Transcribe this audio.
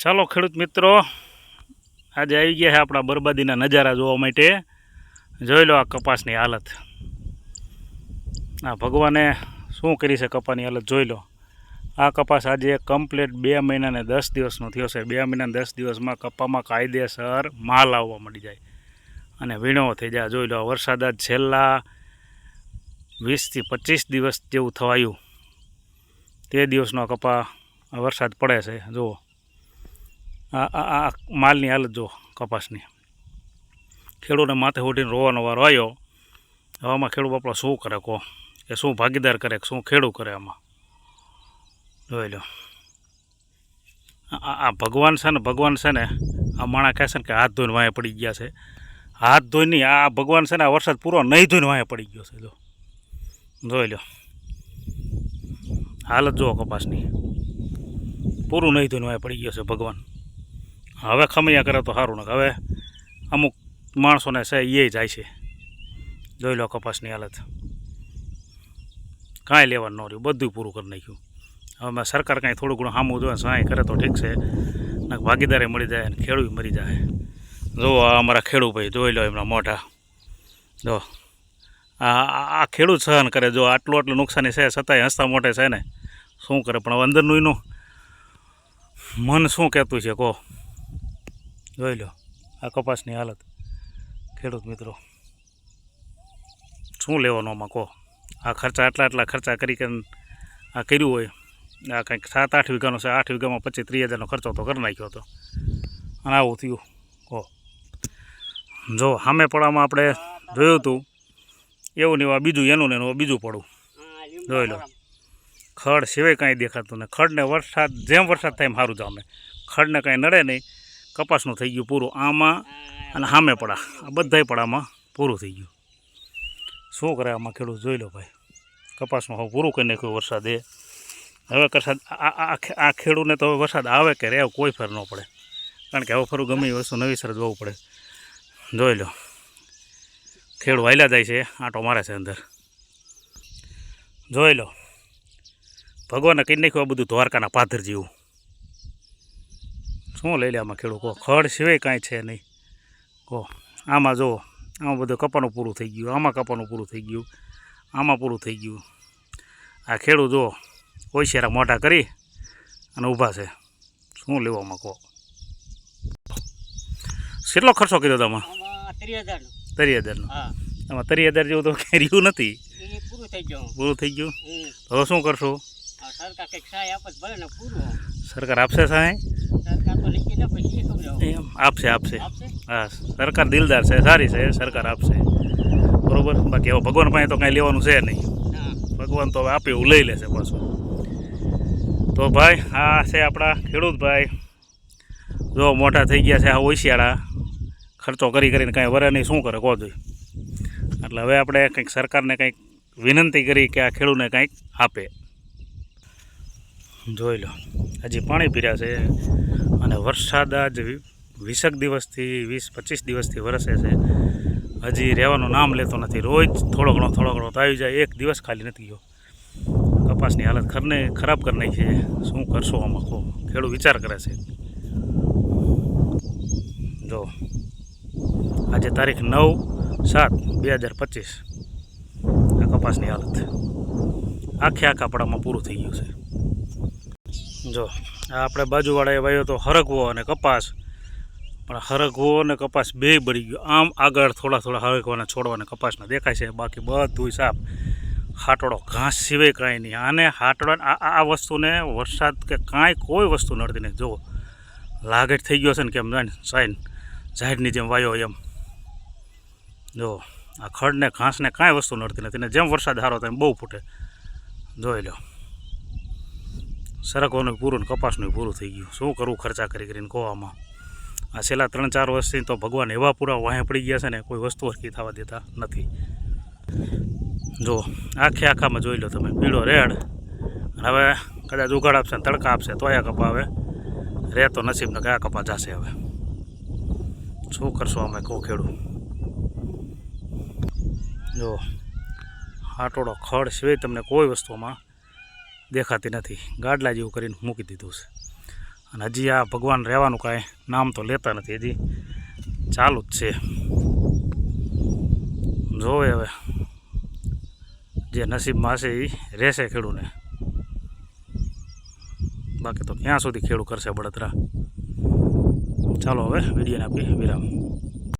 ચાલો ખેડૂત મિત્રો, આજે આવી ગયા છે આપણા બરબાદીના નજારા જોવા માટે. જોઈ લો આ કપાસની હાલત. આ ભગવાને શું કરી છે કપાસની હાલત જોઈ લો. આ કપાસ આજે કમ્પ્લીટ બે મહિનાને દસ દિવસનો થયો છે. બે મહિના દસ દિવસમાં કપામાં કાયદેસર માલ આવવા મળી જાય. અને વીણો થઈ જાય. જોઈ લો વરસાદ જ છેલ્લા વીસથી પચીસ દિવસ જેવું થવાયું. તે દિવસનો કપા વરસાદ પડે છે. જુઓ. આ માલની હાલત જો કપાસની. ખેડૂતને માથે ઉઠીને રોવાનો વારો આવ્યો. હવામાં ખેડૂત આપણો શું કરે કહો? કે શું ભાગીદાર કરે કે શું ખેડૂત કરે આમાં? જોઈ લો. આ ભગવાન છે ને, ભગવાન છે ને, આ માણા કહે છે ને કે હાથ ધોઈને વાંહે પડી ગયા છે. હાથ ધોઈને આ ભગવાન છે ને, આ વરસાદ પૂરો નહીં ધોઈને વાંહે પડી ગયો છે, જો. જોઈ લો. હાલત જુઓ કપાસની. પૂરું નહીં ધોઈને વાંહે પડી ગયો છે ભગવાન. હવે ખમૈયા કરે તો સારું ને હવે અમુક માણસોને છે એ જાય છે. જોઈ લો કપાસની હાલત. કાંઈ લેવાનું ન રહ્યું બધું પૂરું કરી નાખ્યું. હવે સરકાર કાંઈ થોડું ઘણું સામું જોઈએ સહાય કરે તો ઠીક છે. ભાગીદારે મળી જાય અને ખેડૂત મરી જાય. જો આ અમારા ખેડૂત ભાઈ, જોઈ લો એમના મોઢા. જો, આ- આ ખેડૂત સહન કરે, જો આટલું આટલું નુકસાની છે, છતાંય હસતા મોટે છે ને. શું કરે, પણ હવે અંદરનું એનું મન શું કહેતું છે, કહો. જોઈ લો, આ કપાસની હાલત. ખેડૂત મિત્રો, શું લેવાનું આમાં કહો? આ ખર્ચા આટલા આટલા ખર્ચા કરી કે આ કર્યું હોય, આ કંઈક સાત આઠ વીઘાનો છે, આઠ વીઘામાં પચીસ ત્રીસ હજારનો ખર્ચો તો કરી નાખ્યો હતો. અને આવું થયું, કહો. જો, સામે પડામાં આપણે જોયું હતું, એવું નહીં આ બીજું એનું ને એનું, બીજું પડું. જોઈ લો. ખડ સિવાય કાંઈ દેખાતું નહીં ખડને વરસાદ, જેમ વરસાદ થાય એમ સારું જામે ખડને કાંઈ નડે નહીં કપાસનું થઈ ગયું પૂરું. આમાં અને સામે પડા. આ બધાય પડામાં પૂરું થઈ ગયું. શું કરે આમાં ખેડૂત જોઈ લો ભાઈ. કપાસનું હવે પૂરું કરી નાખ્યું વરસાદે હવે વરસાદ આ ખેડૂતને તો હવે વરસાદ આવે કે રહે કોઈ ફેર ન પડે. કારણ કે હવે ફરું ગમે એ વસ્તુ નવીસર જોવું પડે. જોઈ લો. ખેડૂત વાયલા જાય છે, આંટો મારે છે અંદર. જોઈ લો. ભગવાને કહી નાખ્યું આ બધું દ્વારકાના પાથર જેવું. શું લઈ લે આમાં ખેડૂત? કહો ખડ સિવાય કાંઈ છે નહીં. કહો આમાં જુઓ આમાં બધું કપાનું પૂરું થઈ ગયું આમાં કપાનું પૂરું થઈ ગયું આમાં પૂરું થઈ ગયું. આ ખેડૂત જુઓ ઓશિયારા મોટા કરી અને ઊભા છે. શું લેવામાં કહો કેટલો ખર્ચો કર્યો તમે આમાં? ત્રીસ હજાર તરી હજારનો. એમાં તરી હજાર જેવું તો કંઈ રહ્યું નથી. પૂરું થઈ ગયું હવે શું કરશું? સરકાર આપશે સાહેબ એમ આપશે. આપશે? હા સરકાર દિલદાર છે સારી છે સરકાર આપશે. બરોબર? બાકી હવે ભગવાન પાસે તો કાંઈ લેવાનું છે નહીં. ભગવાન તો હવે આપે એવું લઈ લેશે પાછું. તો ભાઈ આ છે આપણા ખેડૂત ભાઈ. જો મોટા થઈ ગયા છે આ ઓશિયાળા. ખર્ચો કરી કરીને કાંઈ વરે નહીં શું કરે કહો જોઈ. એટલે હવે આપણે કંઈક સરકારને કંઈક વિનંતી કરી કે આ ખેડૂતને કંઈક આપે. જોઈ લો. હજી પાણી પીર્યા છે. અને વરસાદ આજ વીસેક દિવસથી વીસ, પચીસ દિવસથી વરસે છે. હજી રહેવાનું નામ લેતો નથી. રોજ થોડો ઘણો થોડો ઘણો તો આવી જાય. એક દિવસ ખાલી નથી ગયો. કપાસની હાલત ખરને ખરાબ કરી નાખી છે. શું કરશો આમાં કહો. ખેડૂત વિચાર કરે છે. જો, આજે તારીખ નવ સાત બે હજાર પચીસ. આ કપાસની હાલત. આખે આખા પડામાં પૂરું થઈ ગયું છે. જો આપણે બાજુવાળાએ વાયો તો હરગવો અને કપાસ. પણ હરગવો અને કપાસ બે બળી ગયો. આમ આગળ થોડા થોડા હરકવાના છોડવાના કપાસના દેખાય છે. બાકી બધું સાફ. હાટડો ઘાસ સિવાય કાંઈ નહીં. આને હાટડો આ આ- વસ્તુને વરસાદ કે કાંઈ કોઈ વસ્તુ નડતી નહીં. જુઓ. લાગેટ થઈ ગયો છે ને કેમ જાણે? સાઈન. ઝાડની જેમ વાયો એમ. જો આ ખડને ઘાસને કાંઈ વસ્તુ નડતી નથી. ને જેમ વરસાદ સારો થાય બહુ ફૂટે. જોઈ લો. સરગવાનું પૂરું ને કપાસનું પૂરું થઈ ગયું. શું કરવું ખર્ચા કરી કરીને કોવામાં આ છેલ્લા ત્રણ ચાર વર્ષથી તો ભગવાન એવા પૂરા વાહે પડી ગયા છે ને, કોઈ વસ્તુ હરકી થવા દેતા નથી. જો, આખે આખામાં જોઈ લો તમે. પીળો રેડ હવે કદાચ ઉઘાડ આપશે ને તડકા આપશે તો આ કપા હવે રે તો નસીબ ને કયા કપા જશે હવે. શું કરશો અમે કહું ખેડું જો આટોડો ખડ સિવાય તમને કોઈ વસ્તુમાં દેખાતી નથી. ગાડલા જેવું કરીને મૂકી દીધું છે. અને હજી આ ભગવાન રહેવાનું કાંઈ નામ તો લેતા નથી. હજી ચાલુ જ છે. જોવે હવે. જે નસીબમાં હશે એ રહેશે ખેડૂને. બાકી તો ક્યાં સુધી ખેડૂ કરશે બળતરા ચાલો હવે વિડીયોને આપી વિરામ.